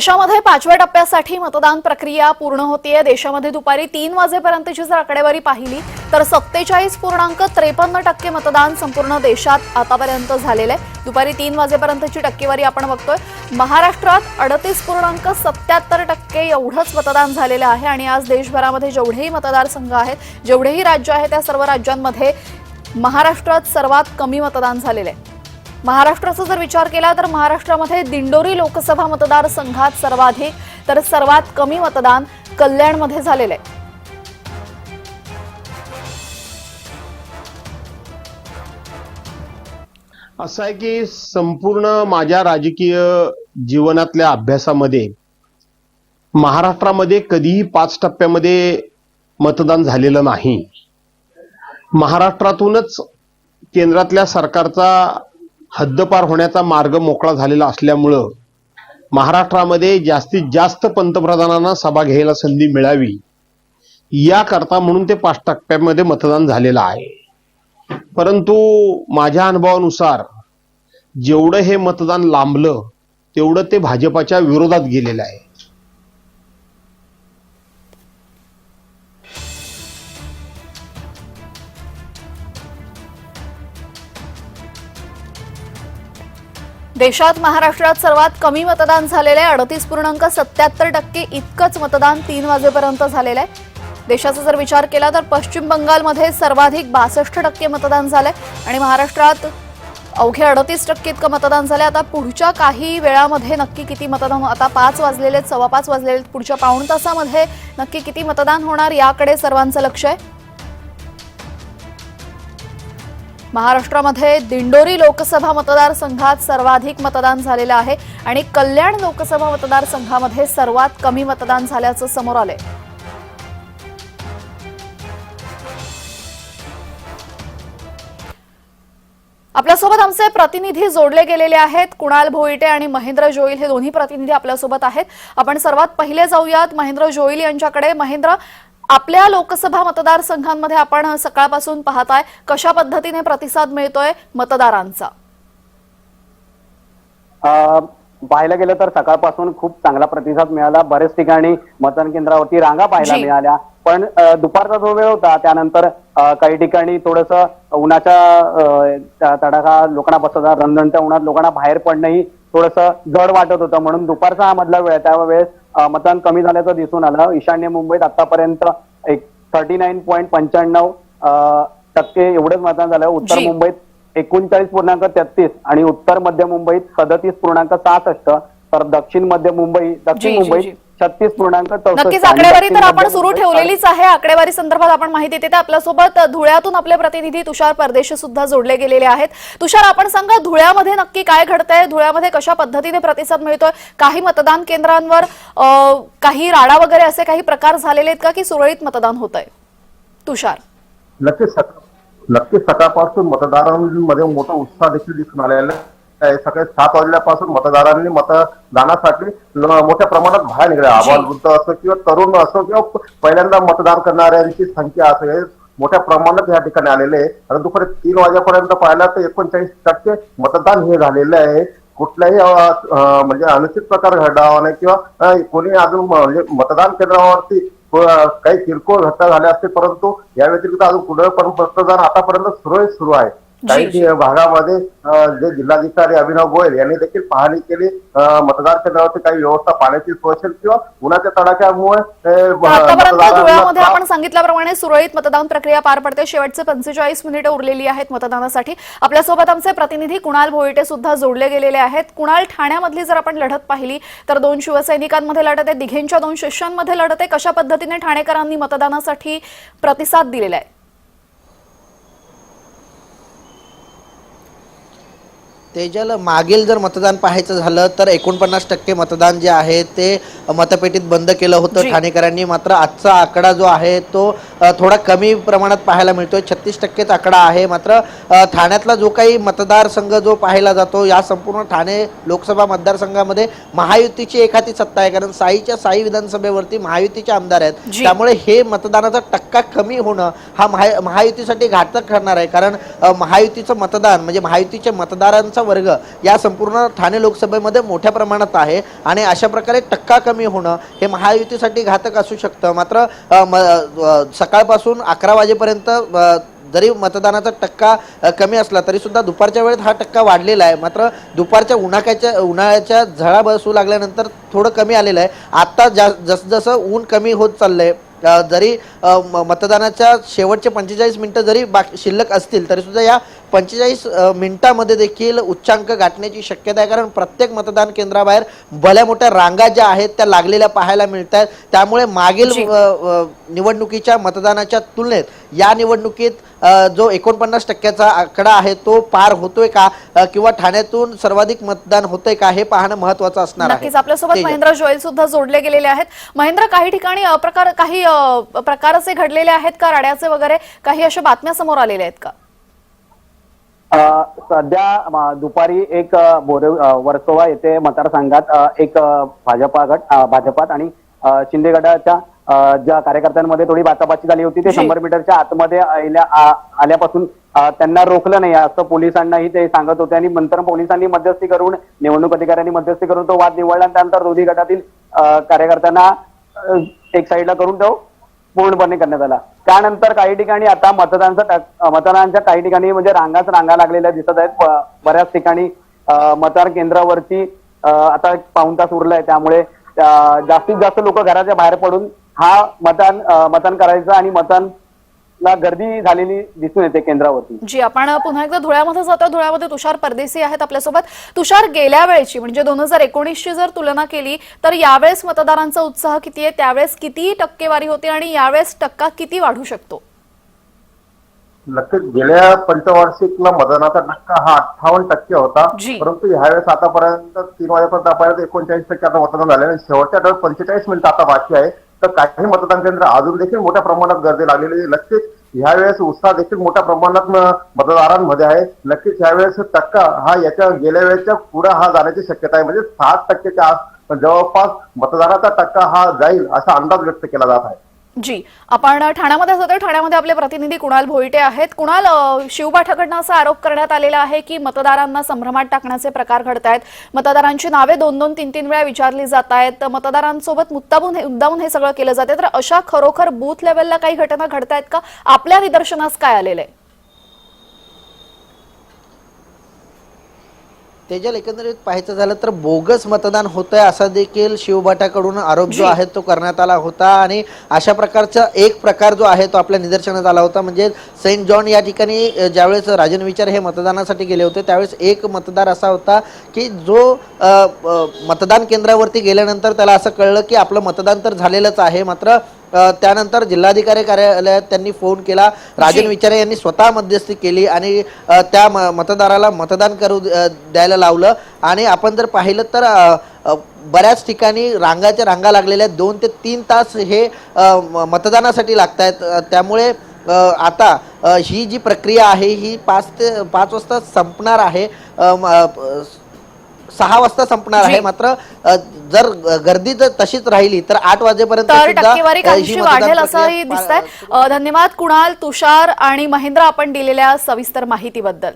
देशामध्ये पाचव्या टप्प्यासाठी मतदान प्रक्रिया पूर्ण होतीये. देशामध्ये दुपारी तीन वाजेपर्यंतची जर आकडेवारी पाहिली तर सत्तेचाळीस पूर्णांक त्रेपन्न टक्के मतदान संपूर्ण देशात आतापर्यंत झालेलं आहे. दुपारी तीन वाजेपर्यंतची टक्केवारी आपण बघतोय. महाराष्ट्रात अडतीस पूर्णांक सत्याहत्तर टक्के एवढंच मतदान झालेलं आहे आणि आज देशभरामध्ये जेवढेही मतदारसंघ आहेत जेवढेही राज्य आहेत त्या सर्व राज्यांमध्ये महाराष्ट्रात सर्वात कमी मतदान झालेलं आहे. महाराष्ट्राचा जर विचार केला तर महाराष्ट्रामध्ये दिंडोरी लोकसभा मतदारसंघात सर्वाधिक तर सर्वात कमी मतदान कल्याणमध्ये झालेलं आहे. असं आहे की संपूर्ण माझ्या राजकीय जीवनातल्या अभ्यासामध्ये महाराष्ट्रामध्ये कधीही पाच टप्प्यामध्ये मतदान झालेलं नाही. महाराष्ट्रातूनच केंद्रातल्या सरकारचा हद्दपार होण्याचा मार्ग मोकळा झालेला असल्यामुळं महाराष्ट्रामध्ये जास्तीत जास्त पंतप्रधानांना सभा घ्यायला संधी मिळावी याकरता म्हणून ते पाच टप्प्यामध्ये मतदान झालेलं आहे. परंतु माझ्या अनुभवानुसार जेवढं हे मतदान लांबलं तेवढं ते भाजपाच्या विरोधात गेलेलं आहे. देशात महाराष्ट्रात सर्वात कमी मतदान झालेलं आहे अडतीस पूर्णांक सत्याहत्तर टक्के इतकंच मतदान तीन वाजेपर्यंत झालेलं आहे. देशाचा जर विचार केला तर पश्चिम बंगालमध्ये सर्वाधिक बासष्ट टक्के मतदान झालंय आणि महाराष्ट्रात अवघे अडतीस टक्के इतकं मतदान झालंय. आता पुढच्या काही वेळामध्ये नक्की किती मतदान आता पाच वाजलेले आहेत, सव्वा पाच वाजलेले आहेत. पुढच्या पाऊण तासामध्ये नक्की किती मतदान होणार याकडे सर्वांचं लक्ष आहे. महाराष्ट्रामध्ये दिंडोरी लोकसभा मतदारसंघात सर्वाधिक मतदान झालेलं आहे आणि कल्याण लोकसभा मतदारसंघामध्ये सर्वात कमी मतदान झाल्याचं समोर आलंय. आपल्यासोबत आमचे प्रतिनिधी जोडले गेलेले आहेत. कुणाल भोईटे आणि महेंद्र जोईल हे दोन्ही प्रतिनिधी आपल्यासोबत आहेत. आपण सर्वात पहिले जाऊयात. महेंद्र जोईल यांच्याकडे. महेंद्र आपल्या लोकसभा मतदारसंघांमध्ये आपण सकाळपासून पाहताय कशा पद्धतीने प्रतिसाद मिळतोय मतदारांचा? अ, पाहायला गेलं तर सकाळपासून खूप चांगला प्रतिसाद मिळाला. बरेच ठिकाणी मतदान केंद्रावरती रांगा पाहायला. मिळाल्या. पण दुपारचा जो वेळ होता त्यानंतर काही ठिकाणी थोडस उन्हाच्या तडाखा लोकांना बसत होता रणरणत्या उन्हात लोकांना बाहेर पडणंही थोडस जड वाटत होतं. म्हणून दुपारचा हा मधला वेळ आहे. त्यावेळेस मतदान कमी झाल्याचं दिसून आलं ईशान्य मुंबईत आतापर्यंत एक थर्टी नाईन पॉईंट पंच्याण्णव टक्के एवढंच मतदान झालं उत्तर. मुंबईत एकोणचाळीस पूर्णांक तेहतीस आणि उत्तर मध्य मुंबईत सदतीस पूर्णांक सहासष्ट तर दक्षिण मध्य मुंबई दक्षिण मुंबईत. छत्तीस पूर्णांक नक्कीच आकडेवारी तर आपण सुरू ठेवलेलीच आहे. आकडेवारी संदर्भात आपण माहिती देते. आपल्यासोबत धुळ्यातून आपले प्रतिनिधी तुषार परदेशी सुद्धा जोडले गेलेले आहेत. तुषार आपण सांगा धुळ्यामध्ये नक्की काय घडतंय? धुळ्यामध्ये कशा पद्धतीने प्रतिसाद मिळतोय? काही मतदान केंद्रांवर काही राडा वगैरे असे काही प्रकार झालेले आहेत का की सुरळीत मतदान होत आहे तुषार. नक्कीच सक- नक्कीच सकाळपासून मतदारांमध्ये मोठा उत्साह देखील दिसून आलेला आहे. सकाळी सात वाजल्यापासून मतदारांनी मतदानासाठी मोठ्या प्रमाणात बाहेर निघाले आबाल वृद्ध असो किंवा तरुण असो किंवा पहिल्यांदा मतदान करणाऱ्यांची संख्या असो हे मोठ्या प्रमाणात या ठिकाणी आलेले आहे. आता दुपारी तीन वाजेपर्यंत पाहिलं तर एकोणचाळीस टक्के मतदान हे झालेलं आहे. कुठल्याही म्हणजे अनुचित प्रकार घडावा नाही किंवा कोणी अजून म्हणजे मतदान केंद्रावरती काही किरकोळ घटना झाल्या असतील परंतु या व्यतिरिक्त अजून कुठे पण मतदान आतापर्यंत सुरळीत सुरू आहे. काही भागामध्ये जे जिल्हाधिकारी अभिनव गोयल यांनी देखील पाहणी केली. अ, मतदान केंद्रावरती काही व्यवस्था पाण्याची असेल किंवा उन्हाच्या तडाख्यामुळे आपण सांगितल्याप्रमाणे सुरळीत मतदान प्रक्रिया पार पडते. शेवटचे पंचेचाळीस मिनिटं उरलेली आहेत मतदानासाठी. आपल्यासोबत आमचे प्रतिनिधी कुणाल भोईटे सुद्धा जोडले गेलेले आहेत. कुणाल ठाण्यामधली जर आपण लढत पाहिली तर दोन शिवसैनिकांमध्ये लढत आहे. दिघेंच्या दोन शिष्यांमध्ये लढत आहे. कशा पद्धतीने ठाणेकरांनी मतदानासाठी प्रतिसाद दिलेला आहे? तेजल मागील जर मतदान पाहायचं झालं तर एकोणपन्नास टक्के मतदान जे आहे ते मतपेटीत बंद केलं. होतं ठाणेकरांनी मात्र आजचा आकडा जो आहे तो थोडा कमी प्रमाणात पाहायला मिळतोय. छत्तीस टक्केच आकडा आहे. मात्र ठाण्यातला जो काही मतदारसंघ जो पाहायला जातो या संपूर्ण ठाणे लोकसभा मतदारसंघामध्ये महायुतीची एखादी सत्ता आहे. कारण साईच्या साई विधानसभेवरती महायुतीचे आमदार आहेत. त्यामुळे हे मतदानाचा टक्का कमी होणं हा महा महायुतीसाठी घातक ठरणार आहे. कारण महायुतीचं मतदान म्हणजे महायुतीच्या मतदारांचा वर्ग या संपूर्ण ठाणे लोकसभेमध्ये मोठ्या प्रमाणात आहे आणि अशा प्रकारे टक्का कमी होणं हे महायुतीसाठी घातक असू शकतं. मात्र म- सकाळपासून अकरा वाजेपर्यंत जरी मतदानाचा टक्का कमी असला तरी सुद्धा दुपारच्या वेळेत हा टक्का वाढलेला आहे. मात्र दुपारच्या उन्हाळ्याच्या उन्हाळ्याच्या झळा बसू लागल्यानंतर थोडं कमी आलेलं आहे. आत्ता जा जसजसं ऊन कमी होत चाललंय आहे जरी मतदानाच्या शेवटचे पंचेचाळीस मिनिटं जरी बाकी शिल्लक असतील तरी सुद्धा या पंचेचाळीस मिनिटामध्ये देखील उच्चांक गाठण्याची शक्यता आहे. कारण प्रत्येक मतदान केंद्राबाहेर भल्या मोठ्या रांगा ज्या आहेत त्या लागलेल्या पाहायला मिळत आहेत त्यामुळे मागील निवडणुकीच्या मतदानाच्या तुलनेत या निवडणुकीत जो एकोणपन्नास टक्क्याचा आकडा आहे तो पार होतोय का? किंवा ठाण्यातून सर्वाधिक मतदान होतंय का? हे पाहणं महत्वाचं असणार आहे. नक्कीच आपल्यासोबत. महेंद्र जोयल सुद्धा जोडले गेलेले आहेत. महेंद्र काही ठिकाणी अप्रकार काही प्रकार असे घडलेले आहेत का? राड्याचे वगैरे काही अशा बातम्या समोर आलेल्या आहेत का? अ, सध्या दुपारी एक बोरे वर्सोवा येथे मतदारसंघात एक भाजपा गट भाजपात आणि अ, शिंदे गटाच्या अ, ज्या कार्यकर्त्यांमध्ये थोडी बाचाबाची झाली होती ते. शंभर मीटरच्या आतमध्ये आल्यापासून त्यांना रोखलं नाही. असं पोलिसांनाही ते सांगत होते आणि नंतर पोलिसांनी मध्यस्थी करून निवडणूक अधिकाऱ्यांनी मध्यस्थी करून तो वाद निवडला आणि त्यानंतर दोन्ही गटातील कार्यकर्त्यांना एक साईडला करून तो पूर्णपणे करण्यात आला. त्यानंतर काही ठिकाणी आता मतदानाचा मतदानाच्या काही ठिकाणी म्हणजे रांगाच रांगा लागलेल्या दिसत आहेत. बऱ्याच ठिकाणी मतदान केंद्रावरती आता एक पाऊण तास उरलाय. त्यामुळे जास्तीत जास्त लोक घराच्या बाहेर पडून हा मतदान मतदान करायचं आणि मतदानला गर्दी झालेली दिसून येते केंद्रावरती. जी आपण पुन्हा एकदा धुळ्यामध्ये जातो. धुळ्यामध्ये तुषार परदेशी आहेत आपल्यासोबत. तुषार गेल्या वेळेची म्हणजे दोन हजार एकोणीसची जर तुलना केली तर यावेळेस मतदारांचा उत्साह किती आहे? त्यावेळेस किती टक्केवारी होती आणि यावेळेस टक्का किती वाढू शकतो? नक्कीच गेल्या पंचवार्षिकला मतदानाचा टक्का हा अठ्ठावन्न टक्के होता. परंतु ह्यावेळेस आतापर्यंत तीन वाजेपर्यंत आतापर्यंत एकोणचाळीस टक्के आता मतदान झाले आणि शेवटच्या टप्प्यात पंचेचाळीस मिनिटं आता बाकी आहे. तर काही मतदान केंद्र अजून देखील मोठ्या प्रमाणात गर्दी लागलेली आहे. नक्कीच ह्यावेळेस उत्साह देखील मोठ्या प्रमाणात मतदारांमध्ये आहे. नक्कीच ह्यावेळेस टक्का हा याच्या गेल्या वेळेच्या पुढे हा जाण्याची शक्यता आहे. म्हणजे सात टक्केच्या आस- जवळपास मतदानाचा टक्का हा जाईल असा अंदाज व्यक्त केला जात आहे. जी आपण ठाण्यामध्ये असतो तर ठाण्यामध्ये आपले प्रतिनिधी कुणाल भोईटे आहेत. कुणाल शिवपाठाकडनं असा आरोप करण्यात आलेला आहे की मतदारांना संभ्रमात टाकण्याचे प्रकार घडत आहेत. मतदारांची नावे दोन दोन तीन तीन वेळा विचारली जात आहेत. मतदारांसोबत मुद्दामून हे मुद्दामून हे सगळं केलं जाते. तर अशा खरोखर बूथ लेवलला काही घटना घडत आहेत का? आपल्या निदर्शनास काय आलेलं आहे? तेजल एकंदरीत पाहायचं झालं तर बोगस मतदान होतंय असा देखील शिवभाटाकडून आरोप जो. आहे तो करण्यात आला होता. आणि अशा प्रकारचा एक प्रकार जो आहे तो आपल्या निदर्शनात आला होता. म्हणजे सेंट जॉन या ठिकाणी ज्यावेळेस राजन विचार हे मतदानासाठी गेले होते त्यावेळेस एक मतदार असा होता की जो मतदान केंद्रावरती गेल्यानंतर त्याला असं कळलं की आपलं मतदान तर झालेलंच आहे. मात्र त्यानंतर जिल्हाधिकारी कार्यालयात त्यांनी फोन केला. राजन. विचारे यांनी स्वतः मध्यस्थी केली आणि त्या मतदाराला मतदान करू द्यायला लावलं. आणि आपण जर पाहिलं तर बऱ्याच ठिकाणी रांगाच्या रांगा लागलेल्या आहेत. दोन ते तीन तास हे मतदानासाठी लागत आहेत त्यामुळे आता ही जी प्रक्रिया आहे ही पाच ते पाच वाजता संपणार आहे. सहा वाजता संपणार. आहे. मात्र जर गर्दी जर तशीच राहिली तर आठ वाजेपर्यंत टक्केवारी काहीशी वाढेल असंही दिसतंय. अ, धन्यवाद कुणाल तुषार आणि महेंद्र आपण दिलेल्या सविस्तर माहितीबद्दल.